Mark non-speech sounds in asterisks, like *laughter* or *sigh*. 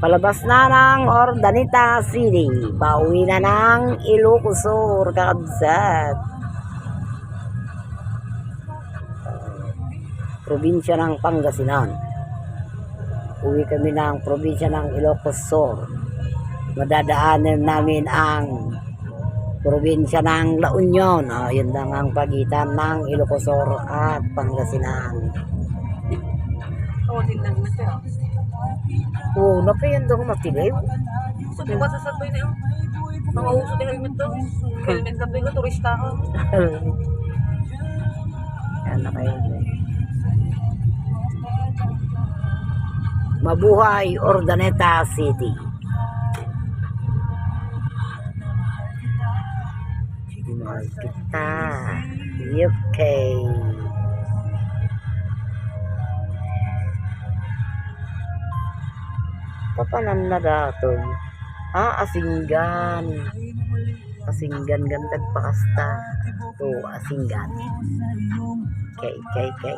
Palabas na ng Ordanita City. Pauwi na ng Ilocosur, kakabsat. Probinsya ng Pangasinan. Uwi kami ng probinsya ng Ilocosur. Madadaanan namin ang probinsya ng La Union. Ah, yun lang ang pagitan ng Ilocosur at Pangasinan. Oo, din lang. Oo, napayan daw matiliw. So, di ba sa sabay na yun? Mga uso ni helmet to. Helmet ka ko, turista *laughs* ka. Yan na kayo. Mabuhay Ordaneta City. Mahal kita. UK. Papanan na dato. Ah, asinggan. Asinggan gantag pakasta. To, asinggan. Kay, kay, kay.